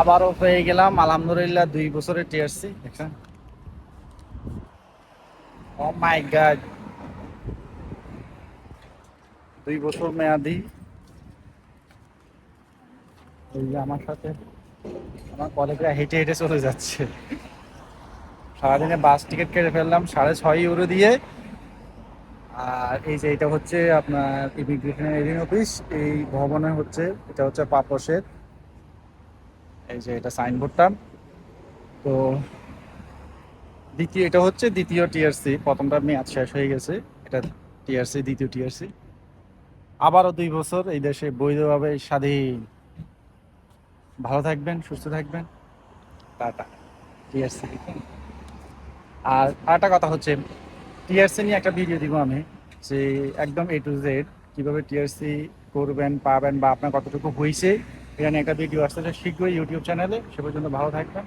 আবারও পেয়ে গেলাম, আলহামদুলিল্লাহ দুই বছরের টিআরসি দেখছেন? ও মাই গড দুই বছর মেয়াদি। এই যে আমার সাথে, আমার কলেজরা হেঁটে হেঁটে চলে যাচ্ছে। সারাদিনে বাস টিকিট কেটে ফেললাম, সাড়ে ছয় ইউরো দিয়ে। আর এই যে এটা হচ্ছে আপনার ইমিগ্রেশন এরিং অফিস এই ভবনে হচ্ছে, এটা হচ্ছে পাপসের। এই যে এটা সাইনবোর্ডটা তো দ্বিতীয়, এটা হচ্ছে দ্বিতীয় টিআরসি প্রথমটা মেয়াদ শেষ হয়ে গেছে। এটা টিআরসি দ্বিতীয় টিআরসি আবারও দুই বছর এই দেশে বৈধভাবে স্বাধীন। ভালো থাকবেন, সুস্থ থাকবেন। টাটা। টিআরসি আর আরেকটা কথা হচ্ছে টিআরসি নিয়ে একটা ভিডিও দিব আমি, যে একদম এ টু জেড কীভাবে টিআরসি করবেন, পাবেন বা আপনার কতটুকু হয়েছে নিয়ে একটা ভিডিও আসতেছে শীঘ্রই ইউটিউব চ্যানেলে সে পর্যন্ত ভালো থাকবেন।